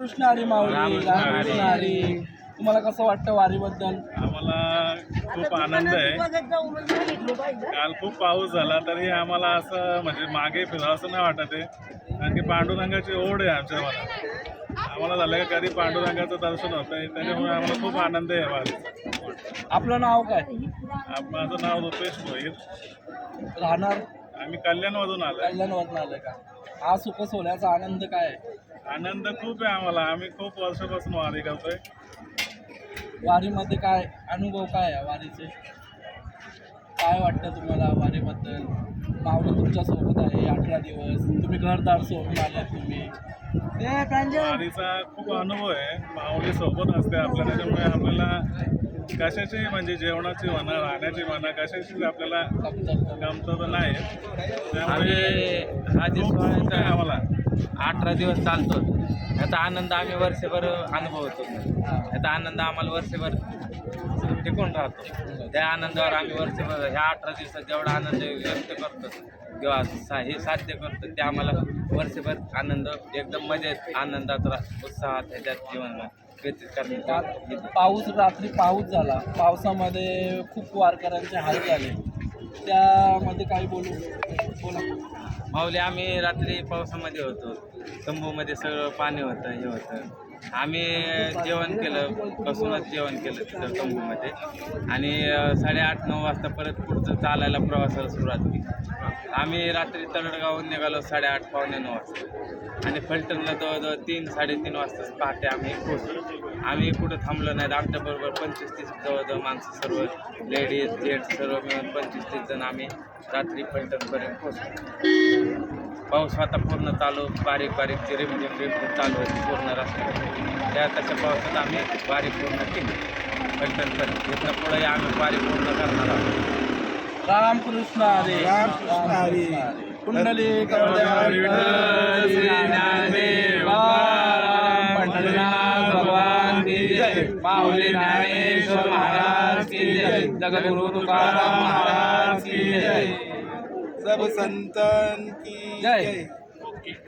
कृष्ण हरी माऊली रामकृष्ण हरी. तुम्हाला कसं वाटतं वारीबद्दल? आम्हाला खूप आनंद आहे. काल खूप पाऊस झाला तरी आम्हाला असं म्हणजे मागे फिरावं असं नाही वाटत आहे. कारण की पांडुरंगाची ओढ आहे आमच्या मनात. आम्हाला झालं का कधी पांडुरंगाचं दर्शन होतं आहे त्याच्यामुळे आम्हाला खूप आनंद आहे वारीचा. आपलं नाव काय? आप- माझं नाव रुपेश भोईर राहणार? आम्ही कल्याणमधून आलो कल्याणवरून आलं का? हा सुख सोहळ्याचा आनंद काय आहे? आनंद खूप आहे आम्हाला. आम्ही खूप वर्षापासून वारी करतोय. वारीमध्ये काय अनुभव काय आहे वारीचे? काय वाटतं तुम्हाला वारीबद्दल? माऊली तुमच्यासोबत आहे. अठरा दिवस. तुम्ही घरदार सोडून आले तुम्ही. वारीचा खूप अनुभव आहे. माऊली सोबत असते आपल्या त्याच्यामुळे आपल्याला कशाची म्हणजे जेवणाची म्हणा राहण्याची म्हणा कशाची आपल्याला गमत नाही आम्ही हा जे सोहळा आहे आम्हाला. अठरा दिवस चालतो. याचा आनंद आम्ही वर्षभर अनुभवतो. याचा आनंद आम्हाला वर्षभर टिकून राहतो. त्या आनंदावर आम्ही वर्षभर ह्या अठरा दिवसात जेवढा आनंद व्यक्त करतो किंवा सा हे साध्य करतो ते आम्हाला वर्षभर आनंद एकदम मजेत आनंदात उत्साहात ह्याच्यात जीवन व्यतीत करण्यात येतो. पाऊस रात्री पाऊस झाला. पावसामध्ये खूप वारकऱ्यांचे हाल झाले. त्यामध्ये काही बोलू? बोला. माऊली आम्ही रात्री पावसामध्ये होतो. तंबूमध्ये सगळं पाणी होतं हे होतं. आम्ही जेवण केलं बसूनच जेवण केलं तिथं तंबूमध्ये. आणि साडेआठ नऊ वाजता परत पुढचं चालायला प्रवासाला सुरुवात केली. आम्ही रात्री तळडगावून निघालो साडेआठ पावणे नऊ वाजता. आणि फलटणला जवळजवळ तीन साडेतीन वाजताच पहाटे आम्ही पोहोचलो. आम्ही कुठं थांबलो नाहीत आमच्याबरोबर पंचवीस तीस जवळजवळ माणसं सर्व लेडीज जेंट्स सर्व मिळून पंचवीस तीस जण आम्ही रात्री फलटणपर्यंत पोहोचलो. पाऊस आता पूर्ण चालू बारीक बारीक जे रिमझिम रिमझिम चालू होती पूर्ण रस्त्यावर त्या तशा पावसात आम्ही वारी पूर्ण केली. फलटणपर्यंत इथनं पुढे आम्ही वारी पूर्ण करणार आहोत. रामकृष्ण हरी. रामकृष्ण हरी. कुंडली माऊली ज्ञानेश्वर महाराज की जय. जगद्गुरु तुकाराम महाराज की जय सब संतन की जय.